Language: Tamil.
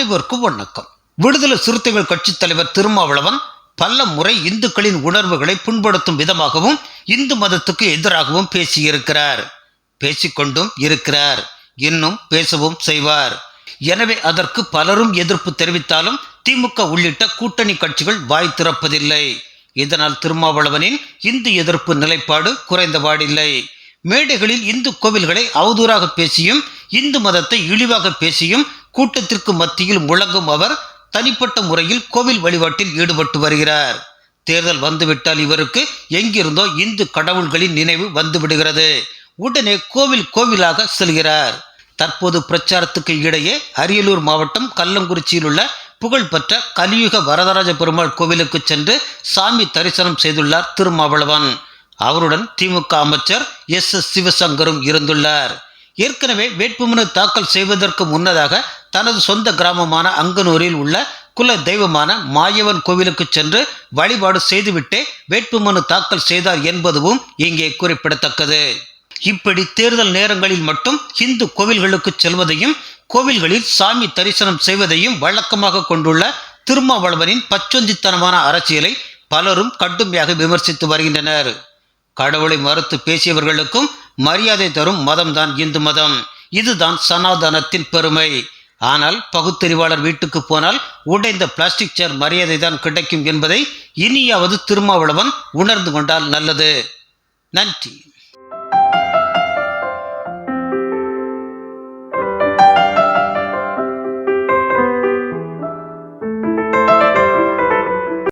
அனைவருக்கும் வணக்கம். விடுதலை சிறுத்தைகள் கட்சித் தலைவர் திருமாவளவன் பல முறை இந்துக்களின் உணர்வுகளை புண்படுத்தும் விதமாகவும் இந்து மதத்துக்கு எதிராகவும் பேசியிருக்கிறார். பேசிக்கொண்டும் இருக்கிறார். இன்னும் பேசவும் செய்வார். எனவே அதற்கு பலரும் எதிர்ப்பு தெரிவித்தாலும் திமுக உள்ளிட்ட கூட்டணி கட்சிகள் வாய் திறப்பதில்லை. இதனால் திருமாவளவனின் இந்து எதிர்ப்பு நிலைப்பாடு குறைந்தபாடில்லை. மேடைகளில் இந்து கோவில்களை அவதூறாக பேசியும் இந்து மதத்தை இழிவாக பேசியும் கூட்டத்திற்கு மத்தியில் முழங்கும் அவர் தனிப்பட்ட முறையில் கோவில் வழிபாட்டில் ஈடுபட்டு வருகிறார். தேர்தல் வந்துவிட்டால் இவருக்கு எங்கிருந்தோ இந்து கடவுள்களின் நினைவு வந்துவிடுகிறது. உடனே கோவில் கோவிலாக செல்கிறார். தற்போது பிரச்சாரத்துக்கு இடையே அரியலூர் மாவட்டம் கல்லங்குறிச்சியில் உள்ள புகழ்பெற்ற கலியுக வரதராஜ பெருமாள் கோவிலுக்கு சென்று சாமி தரிசனம் செய்துள்ளார் திருமாவளவன். அவருடன் திமுக அமைச்சர் எஸ் எஸ் சிவசங்கரும் இருந்துள்ளார். ஏற்கனவே வேட்புமனு தாக்கல் செய்வதற்கு முன்னதாக தனது சொந்த கிராமமான அங்கனூரில் உள்ள குல தெய்வமான மாயவன் கோவிலுக்கு சென்று வழிபாடு செய்துவிட்டே வேட்புமனு தாக்கல் செய்தார் என்பதுவும் இங்கே குறிப்பிடத்தக்கது. இப்படி தேர்தல் நேரங்களில் மட்டும் இந்து கோவில்களுக்கு செல்வதையும் கோவில்களில் சாமி தரிசனம் செய்வதையும் வழக்கமாக கொண்டுள்ள திருமாவளவனின் பச்சொந்தித்தனமான அரசியலை பலரும் கடுமையாக விமர்சித்து வருகின்றனர். கடவுளை மறுத்து பேசியவர்களுக்கும் மரியாதை தரும் மதம்தான் இந்து மதம். இதுதான் சனாதனத்தின் பெருமை. ஆனால் பகுத்தறிவாளர் வீட்டுக்கு போனால் உடைந்த பிளாஸ்டிக் சேர் மரியாதை தான் கிடைக்கும் என்பதை இனியாவது திருமாவளவன் உணர்ந்து கொண்டால் நல்லது. நன்றி.